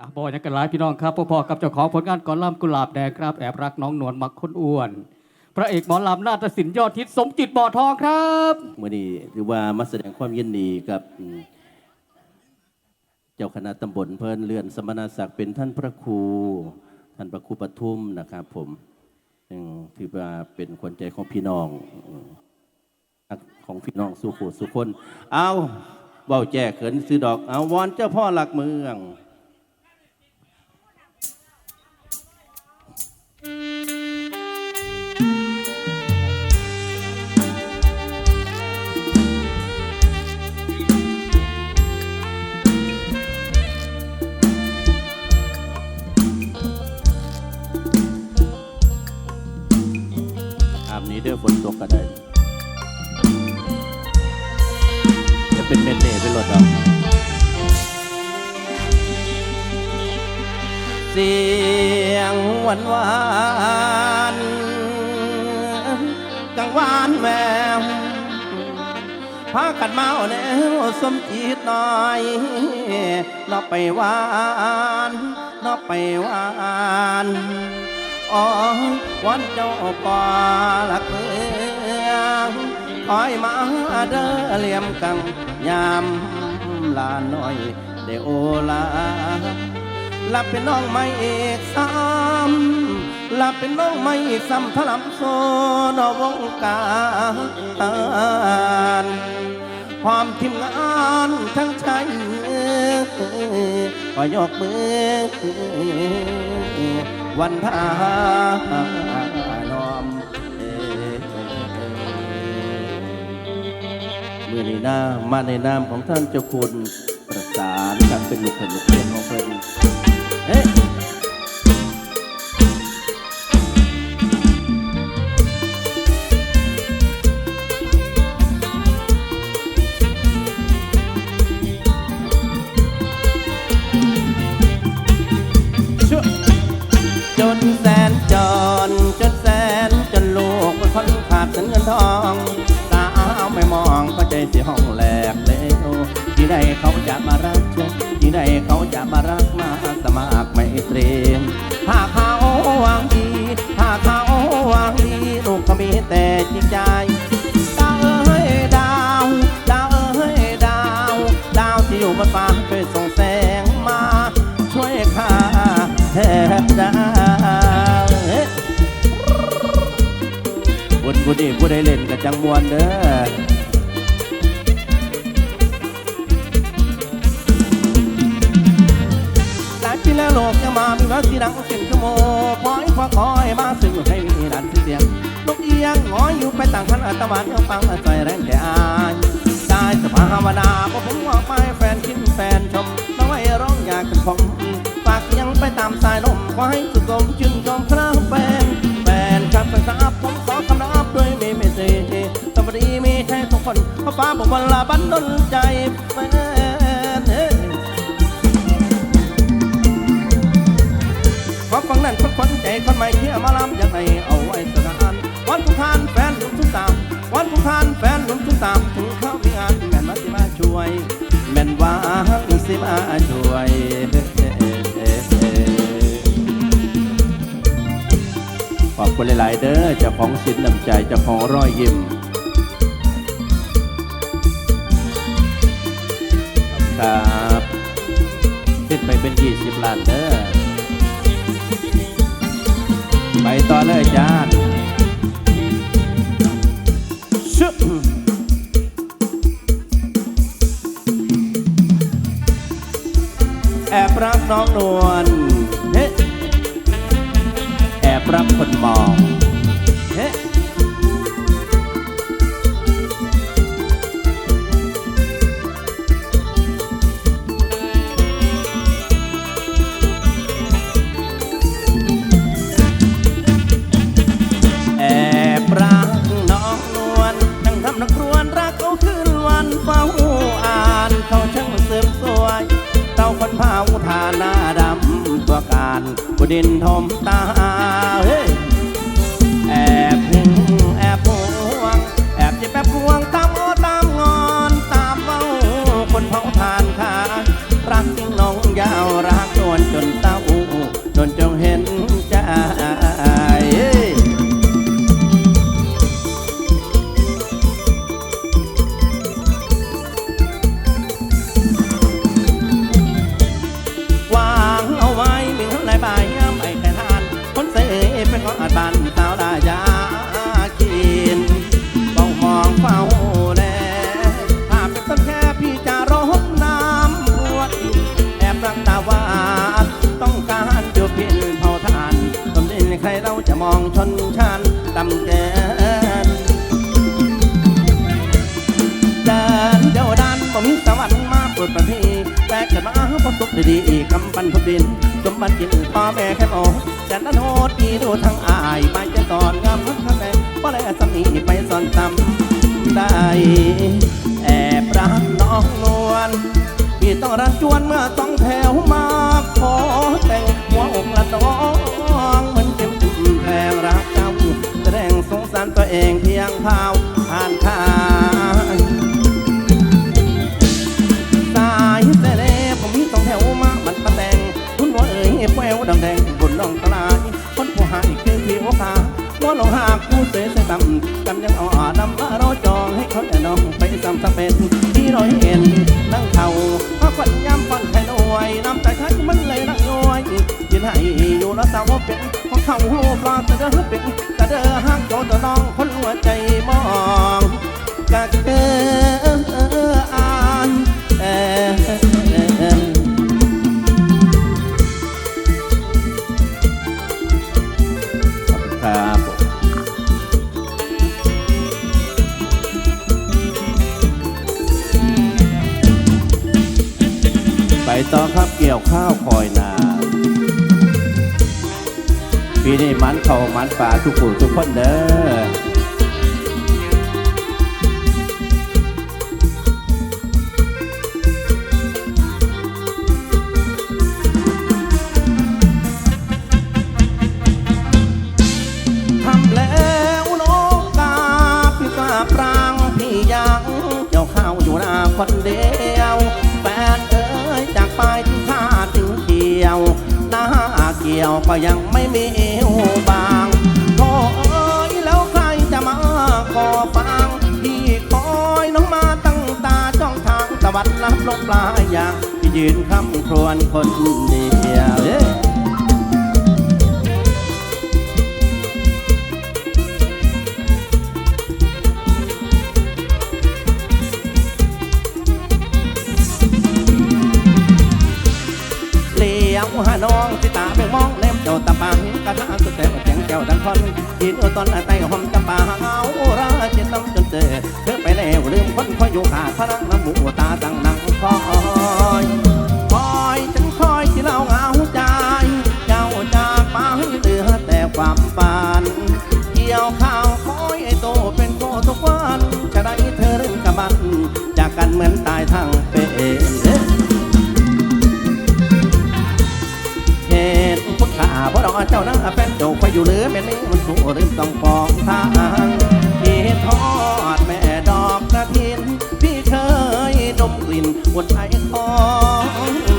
อะบอยนักกันหลายพี่น้องครับพ่อๆกับเจ้าของผลงานก่อนล่ำกุหลาบแดงครับแอบรักน้องนวลมักคนอ้วน พระเอกหมอลำนาฏศิลป์ยอดฮิตสมจิตบ่อทองครับมื่อนี้ถือว่ามาแสดงความยินดีกับอืมเจ้าคณะตำบลเพิ่นเลื่อนสมณศักดิ์เป็นท่านพระครู ท่านพระครูปทุมนะครับ ผมอืมถือว่าเป็นคนใจของพี่น้องอืมของพี่น้องสุขสุคน เอาเบ้าแจ้เขินซื้อดอกเอาวอนเจ้าพ่อหลักเมืองาบนี้เด้อฝนตกก็ได้จะเป็นเม็ดเล่ไปหลดดอกเสียงหวานหวานกังวานแมวพากันเมาแนวสมจิตหน่อยนอไปหวานนอไปหวาน อ๋อวันเจ้าป่าลักเมืองคอยมาเด้อเลี่ยมกังยามลาน้อยเดโอลาหลับเป็นน้องไม่เอกซ้ำหลับเป็นน้องไม่ซ้ำทะลำโซนอวงการความทีมงานทั้งชายขอยกมือ พานอมเมื่อในน้ามาในนามของท่านเจ้าคุณประสานกันเป็นลูกเพื่อนลูกเพื่อนของเพื่อน ตรีมถ้าเขาหวังดี ถ้าเขาหวังดีลูกก็มีแต่จริงใจดาวเอ้ยดาว ดาวเอ้ยดาว ดาวที่อยู่บนฟ้าช่วยส่งแสงมา ช่วยข้าแทบดาวบุญบุญนี่ผู้ใดเล่นกับจังมวนเด้อ โลกยังมามีมาสีดังเสียงชั่วโมงคอยควาคอยมาซึ่งให้มีดันเสียงนกเอียงงอยอยู่ไปต่างคันตะวันยังฟังใจแรงแต่อายได้สภาวนาเพราะผมว่าไม่แฟนคิดแฟนชมน้องไว้ร้องอยากกันผมฝากยังไปตามสายลมขอให้สุขสมชื่นชมพระแฟนแฟนครับแฟนสาบผมขอคำนับด้วยไม่ไม่เสียสวัสดีมีแค่ทุกคนเพราะฟ้าบอกวันละบันดลใจแฟน ใจคนใหม่เที่ยมาลำอย่างไรเอาไว้สนานวันทุกทานแฟนหนุ่มทุกสามวันทุกทานแฟนหนุ่มทุกสามถึงเข้ามีงานแม่นมาสิมาช่วย แม่นว่าสิมาช่วยขอบคุณหลาย ๆ เด้อเจ้าของสินน้ำใจเจ้าของรอยยิ้มครับขึ้นไปเป็นยี่สิบล้านเด้อ ต่อเลยจาแอบรักน้องนวลเฮ้แอบรักคนมองานบดินทมตาเฮ้แอบหึงแอบห่วง แอบเจ็แอบห่วงตามโอตามงอนตามเฝ้าคนเผาทานค่ะรักจริงน้องยาวรักจนจนเต้าจนจงเห็นใจ ดประพีแต่เกิดมาพบสุขดีๆกำปั้นทุบดินจมบันกินพ่อแม่แค่โอแต่นั้นโหดอีดูทั้งอายไปจะตอนงามพักแม่บ่แลสำนีไปซ่อนตำได้ แอบรักน้องนวลพี่ต้องรักจวนเมื่อต้อง กันยังอ่อนำมาเราจองให้เขาแน่น้องไปสำสเป็นที่เราเห็นนั่งเข่าพระควันย้ำฟันไข่หน่วยน้ำใจไทยมันเลยนั่งย้อยยินให้อยู่แล้วสาวเป็นพอเขาหูปลาจะเด้อเป็นจะเด้อห้างโจตัวน้องคนหัวใจมองกะเกอ ต่อครับเกี่ยวข้าวคอยนาปีนี้มันเขามันป่าทุกผู้ทุกคนเด้อ ปลายอย่างที่ยืนคำครวญคนเดียวเลี้ยวหาน้องที่ตาเบ่งมองเล่มเจ้าตาปังกระทะสุดแต่เสียงแก้วดังคอนยินอตอนไตหอมจำปาเอาราเจ็ดน้ำจนเจอ แล้วลืมคนคอยอยู่ขาพระน้ำหมูตาตั้งนังคอยคอยฉันคอยที่เราเหงาใจเจ้าจากไปเหลือแต่ความฝันเกี่ยวข้าวคอยไอโตเป็นโตทุกวันจะได้เธอเรื่องกับมันจากกันเหมือนตายทั้งเป็นเหตุคุณค่าเพราะเราเจ้าหน้าแฟนเจ้าคอยอยู่เหลือแม่นี้มันสู้ริมต้องฟองทางที่ท้อ นวนไอของนาง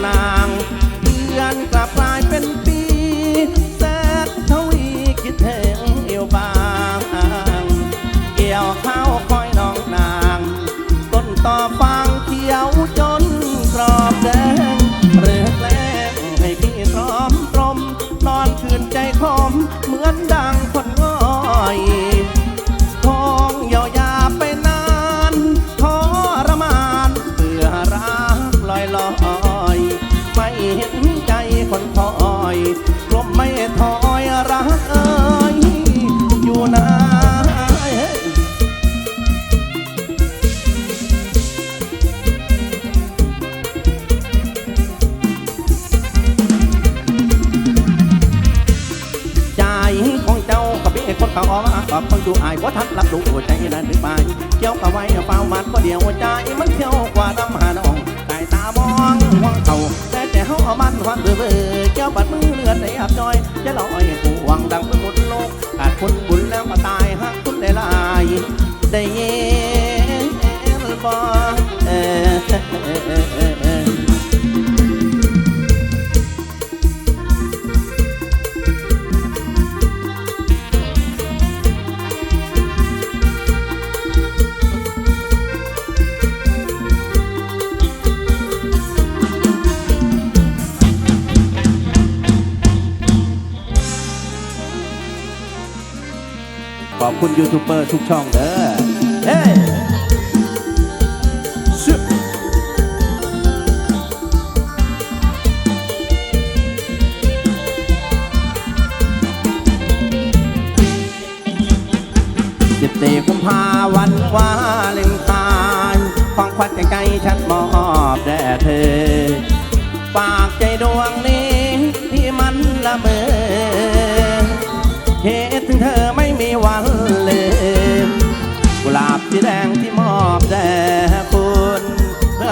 คนคอ คุณยูทูบเบอร์ทุกช่องเด้อเฮ้สิบสี่กุมภาวันวาเลนไทน์ของควัญใจฉันมอบแด่เธอ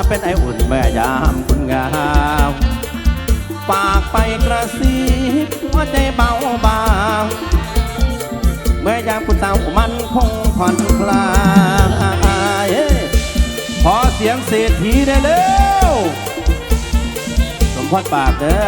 เป็นไออุ่นเมื่อยามคุณงามฝากไปกระซิบหัวใจเบาบางเมื่อยามคุณเศร้ามันคงผ่อนคลายเอ้ยขอเสียงเศรษฐีได้เร็วสมพรปากเด้อ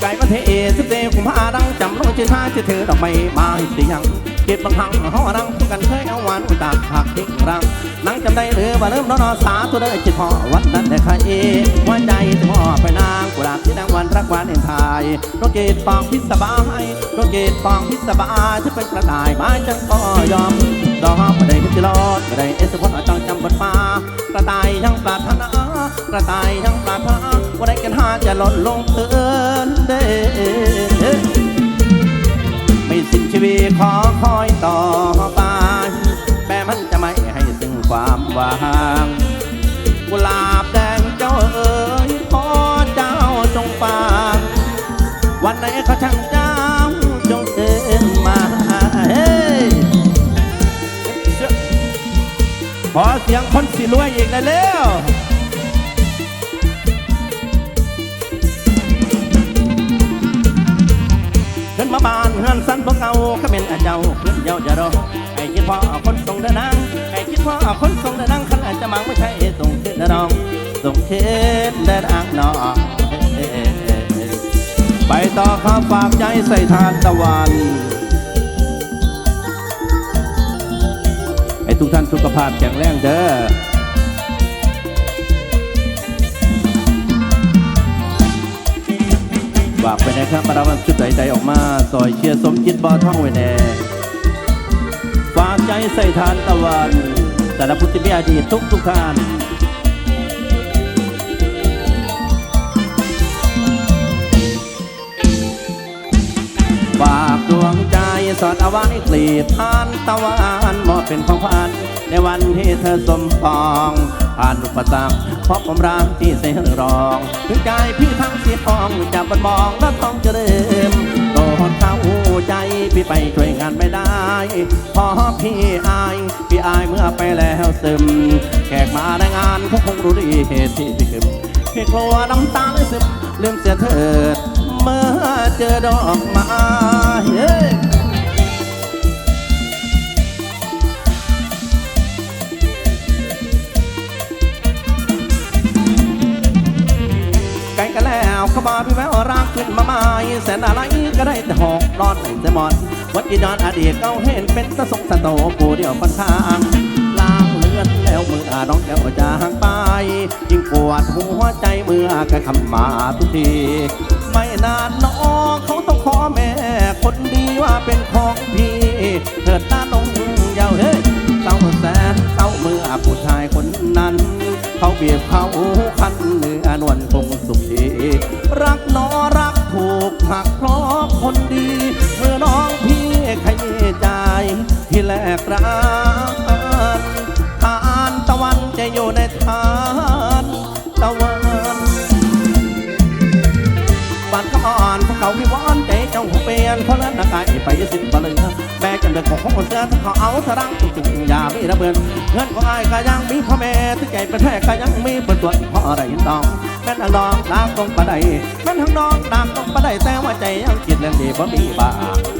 ไก่ประเทศสุดเดผมพาดังจำลองชื่อท่าชื่อเธอดอกไม้มาให้เสียง ก็บบางครั้งเขาดังกันเคยเอาหวานอุตาหักทิ้งรังนั่งจำได้หรือว่าเริ่มนอนสาตัวเด้อจิตพ่อวัดนั้นแต่ใครเองหัวใจที่พ่อไปนางกุหลาบที่นางวันรักหวานเอ็นทายโรเกตปองพิศบายโรเกตปองพิศบายที่เป็นกระต่ายไม้จังก็ยอมดอกไม่ได้พิจารณไม่ได้เอสพลจังจำบทมากระต่ายยังปรารถนากระต่ายยังปรารถนาว่าได้กันหาจะหล่นลงเตือนเด้ ชีวิตขอคอยต่อไปแม้มันจะไม่ให้ซึ่งความหวังกุหลาบแดงเจ้าเอ๋ยขอเจ้าจงฟังวันไหนเขาช่างเจ้าจงเดินมาเฮ้ยขอเสียงคนสิรวยอีกได้แล้ว มาบ้านเฮือนสันพวกเอาก็เป็นอาเจ้าขึ้นเยาจะรอไอ้คิดพ่อคนส่งเดินนางไอ้คิดพ่อคนส่งเดินนางขันอาจจะมังไม่ใช่ส่งเดินนองส่งขึ้นเดินนางนองไปต่อข้าฝากใจใส่ทานตะวันให้ทุกท่านสุขภาพแข็งแรงเด้อากไปนะครับมาดามันชุดใจใจออกมาซอยเชียร์สมจิตบอท่องไว้แน่ฝากใจใส่ทานตะวันสารพุทธิมีอดีตทุกทุกท่านฝากดวงใจสอดเอาไว้กลีบทานตะวันมอบเป็นของขวัญในวันที่เธอสมปองผ่านอุปสรรค พราะผมรักที่เสียรองถึงใจพี่ทั้งสีทองจับบันมองและท้องจะเริ่มโดนเข้าใจพี่ไปช่วยงานไม่ได้ พอพี่อาย พี่อายเมื่อไปแล้วซึม แขกมาในงานเขาคงรู้ดีเหตุที่พี่ขึ้นพี่กลัวน้ำตาเลยซึมลืมเสียเถิดเมื่อเจอดอกไม้ กันแล้วเขามาพี่แววรักขึ้นมาใหม่แสนอะไรก็ได้แต่หอกรอดแต่หมดวัดยีนอนอดีตเก่าเห็นเป็นตะสงสะโตกูเดียวคนทางล้างเลือดแล้วมือน้องแก้วจางไป ยิ่งปวดหัวใจเมื่อกระคำมาทุกที ไม่นานน้อง เขาเบียบเขาคันเนื้อนวลคงสุขดีรักน้อรักถูกหักเพราะคนดีเมื่อน้องพี่ขยี้ใจที่แลกรักทานตะวันจะอยู่ในทานตะวันบ้านเขาอ่อนพวกเขาพี่วอนใจเจ้าหัวเปลี่ยนเพราะนั้นอากาศไปสิบบลึงแม่ จำเด็กของของคนเสือถ้าเขาเอาสรังจุกๆอย่ามีระเบิดเงินของไอ้ายก็ยังมีพ่อแม่ที่ใจเป็นแท้ก็ยังมีเปิดตัวเพราะอะไรต้องแม่นทางดองนางตรงปะไดแม่นทางดองนางตรงปะไดแต่ว่าใจยังคิดเรื่องดีบ่มีบ้า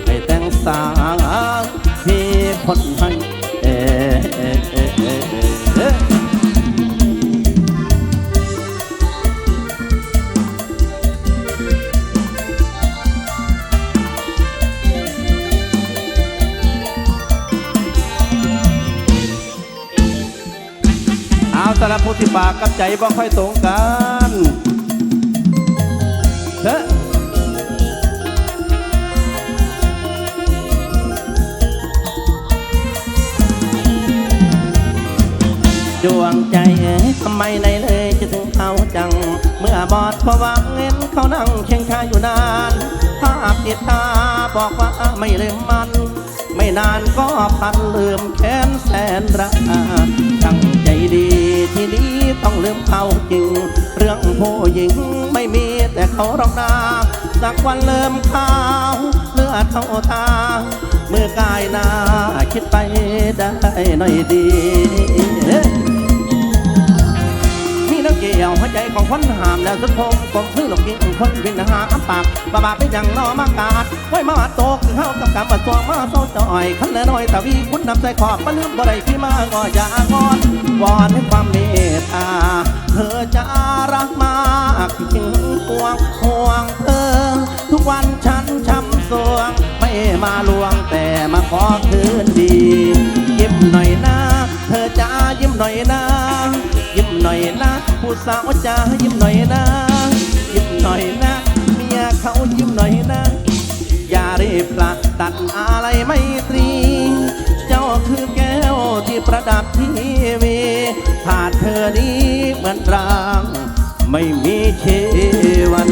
ให้แต่งสางที่คนให้เอ สารบผู้ที่ปากกับใจบ่ค่อยตรงกันเฮ้อดวงใจทำไมในเลยจะถึงเขาจัง เมื่อบอดเขาวางเงินเขานั่งเคียงข้าอยู่นานภาพติดตาบอกว่าไม่ลืมมัน ไม่นานก็พันลืมแค้นแสนรักตั้งใจดี ที่นี้ต้องลืมเขาจริง เรื่องผู้หญิงไม่มีแต่เขารองนาสักวันเริ่มขาวเลือดเข้าตา เมื่อกายนาคิดไปได้หน่อยดี ของคนหามแล้วสุดพงผมซื้อหลอกกินคนวินหาปากบาบาเป็นอย่างนอมากาดไว้มาโตกเข้ากับกำมาตัวมาโซจอยขันละน้อยตะวีคุณนำใจขอบมาลืมบ่ได้พี่มาก็อย่างอนวอนให้ความเมตตาเธอจะรักมากจริงห่วงห่วงเธอทุกวันฉันช้ำสวง ไม่มาลวงแต่มาขอคืนดียิ้มหน่อยนะ เธอจะยิ้มหน่อยนะยิ้มหน่อยนะ ผู้สาวจ้ายิ้มหน่อยนะยิ้มหน่อยนะเมียเขายิ้มหน่อยนะ อย่ารีบละตัดอะไรไม่ตรี เจ้าคือแก้วที่ประดับทีวีขาดเธอนี้เหมือนราง ไม่มีชีวัน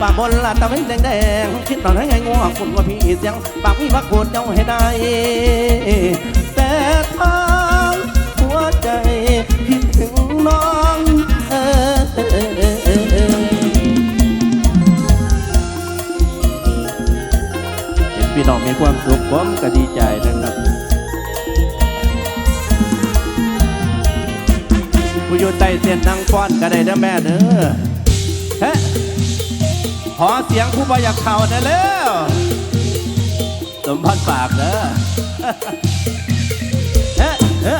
ปากบนละตะเว้นแดงแดงคิดตอนให้ไงงัวคุณว่าพี่เสียง ปากพี่พักโกดเจ้าให้ได้ แต่ทางหัวใจคิดถึงน้องเออเออเออเออเออเห็นพี่น้องมีความสุขผมก็ดีใจนะครับ ผู้อยู่ใต้เส้นนางฟ้อนก็ได้เด้อแม่เด้อเฮ้ ขอเสียงผู้บอยากเข่าได้แล้วสมพันปากเด้อเฮ้เฮ้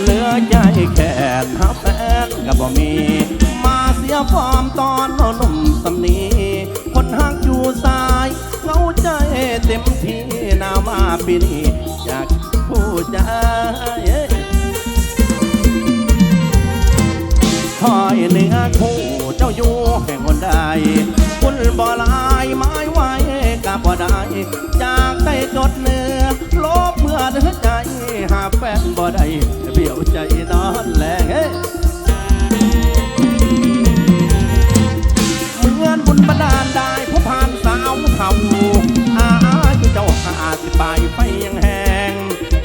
เหลือใจแค่หาแฟนก็บ่มี มาเสียฟอร์มตอนหนุ่มสำนีคนหักอยู่สายเหงาใจเต็มที่นาวมาปีนี้อยากพูดใจ อยเนื้อคู่เจ้าอยู่แห่งคนใดคุณบ่ลายไม้ไว้กับบ่ได้จากได้จดเนื้อลบเมื่อเดือใจ หาแฟนบ่ได้เบี้ยวใจนอนแลงเฮ้เหมือนบุญบันดาลได้ผู้ผ่านสาวเขาอายุเจ้าหาสิบปลายไฟยังแหง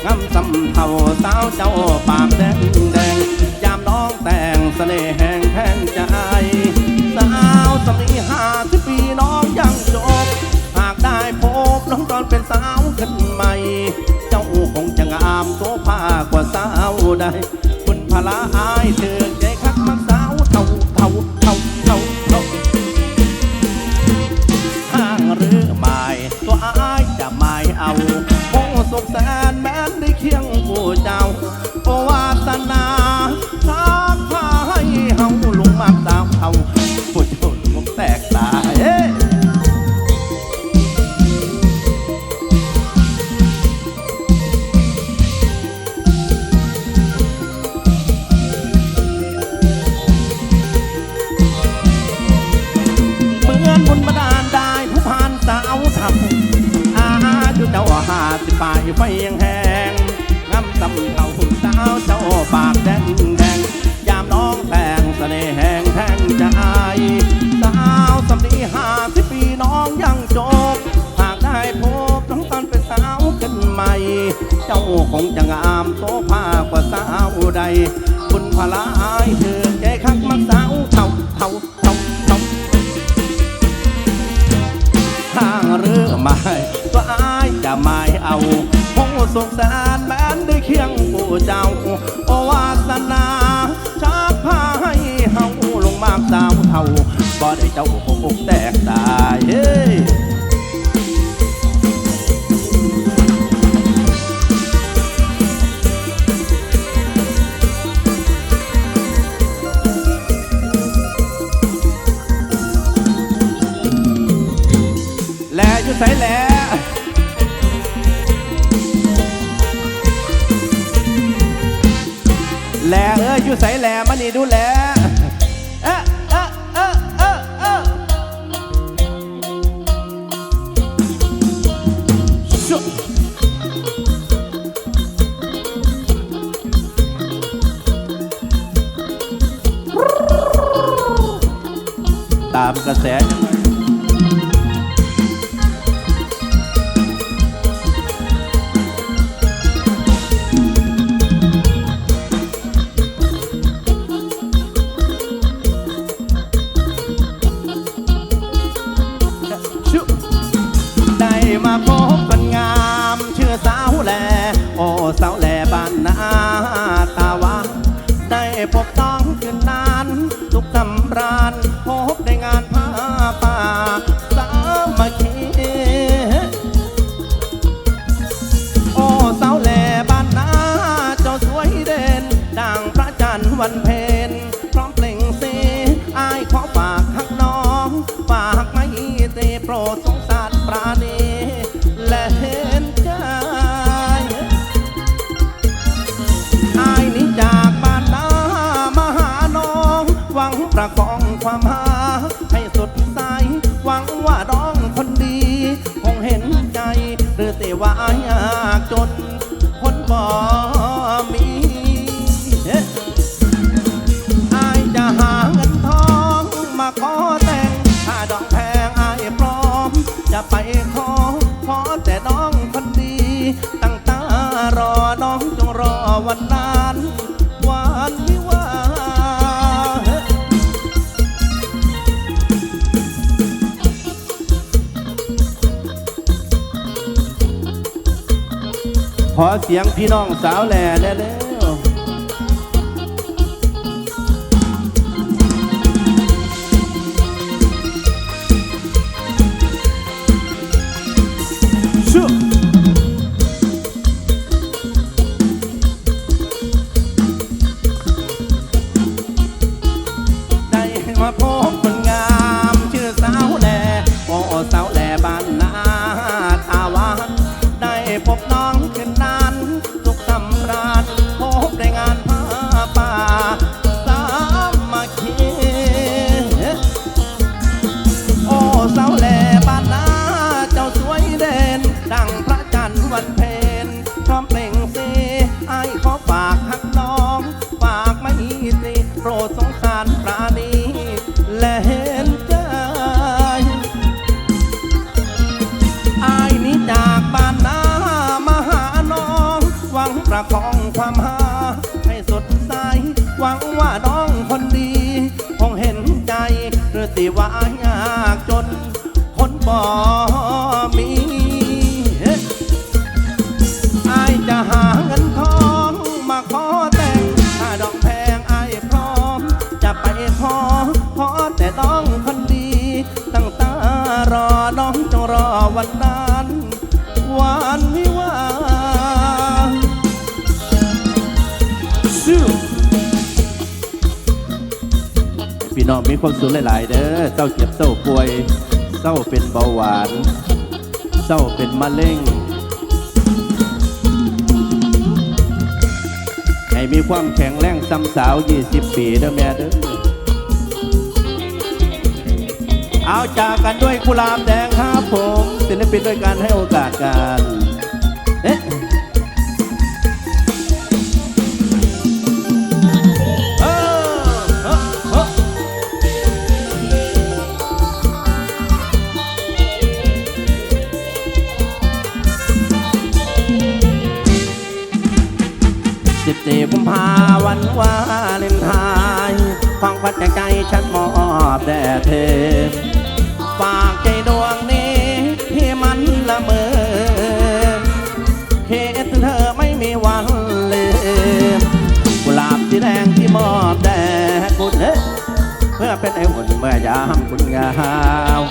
งำสำเทาสาวเจ้าปากแดงแดง ไฟยังแหงงำตำเท่าสาวเจ้าปากแดงแดงยามน้องแต่งเสน่ห์แห่งแทงใจสาวสำนีหาสิปีน้องยังจบหากได้พบน้องตอนเป็นสาวขึ้นใหม่ เจ้าคงจะงามโซภากว่าสาวใด คุณพลาอายเธอใจคักมักสาวเท่าเท่าเท่าเท่าข้างหรือไม่ก็อา ไม่เอาคงสงสารแม้นได้เคียงผู้เจ้า โอวาสนาชักพาให้เฮาลงมากสาวเท่าบ่ได้เจ้าคงอกแตกตายเฮ้ มานี่ดูแล ว่าอยากจน เสียงพี่น้องสาวแหล่แล้ือสิว่ายากจนคนบ่มี น้องมีความสุขหลาย ๆ เด้อเศร้าเจ็บเศร้าป่วย เศร้าเป็นเบาหวาน เศร้าเป็นมะเร็ง ให้มีความแข็งแรงซ้ำสาว 20 ปีเด้อแม่เด้อ เอาจากกันด้วยกุหลาบแดงครับผมศิลปินด้วยการให้โอกาสกัน เอ๊ะ จากใจฉันมอบแด่เธอ ฝากใจดวงนี้ที่มันละเมอเหตุเธอไม่มีวันลืมกุหลาบสีแดงที่มอบแด่คุณเอ้ยเพื่อเป็นไออุ่นเมื่อยามคุณงาว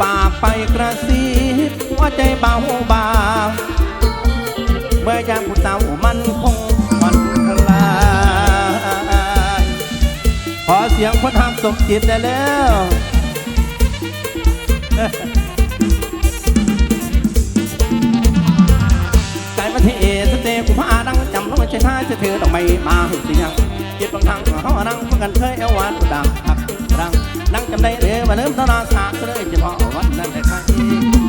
ฝากไปกระซิบหัวใจเบาบางเมื่อยามคุณเตามันคง สียงคนทำสมจิตได้แล้วใจมาที่เอสเตกูพาดังจำต้องม่ใช่ท่าจะถือดอกไม้มาหุ่นเสียงเจ็บบางทางเขานั่งเพื่อกันเคยเอาวานดังหักดังนั่งจำได้เลยว่าเริ่มต้นราสาเลยจะพอวันนั้นแต่ใคร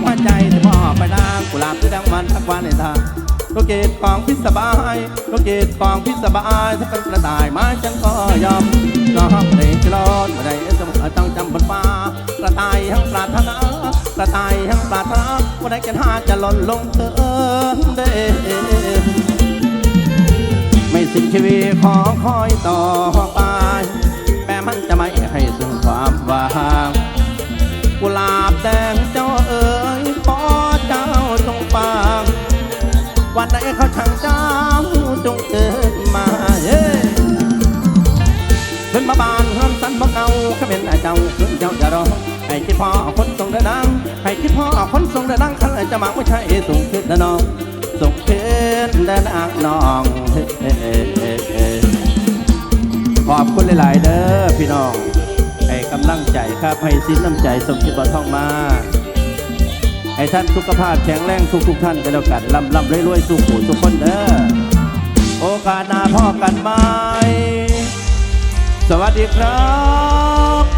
ว่าใจจะพอไปนางกุหลาบที่ดังมันทักวันในทาง นกเกตของพิษสบายนกเกตของพิษสบายถ้าเป็นกระต่ายมาฉันก็ยอมก็ห้องเลงจะร้อนมาไรสมต้องจำบนฟ้ากระต่ายทั้งปรารถนากระต่ายทั้งปรารถนาวันไหนกันหาจะหล่นลงเธอเด้ไม่สิ้นชีวิตขอคอยต่อไปแม่มันจะไม่ให้สิ่งความ ให้คิดพ่อคนทรงเดินดังขันจะมาไม่ใช่ส่งขึ้นนะน้องส่งขึ้นเดินอักน้องขอบคุณหลาย ๆ เด้อพี่น้องให้กำลังใจครับให้สิ้นน้ำใจสมจิตบอท่องมาให้ท่านสุขภาพแข็งแรงทุกทุกๆท่านกันแล้วกันลำลำรวยๆสุขหูทุกคนเด้อโอกาสหน้าพ่อกันไหมสวัสดีครับ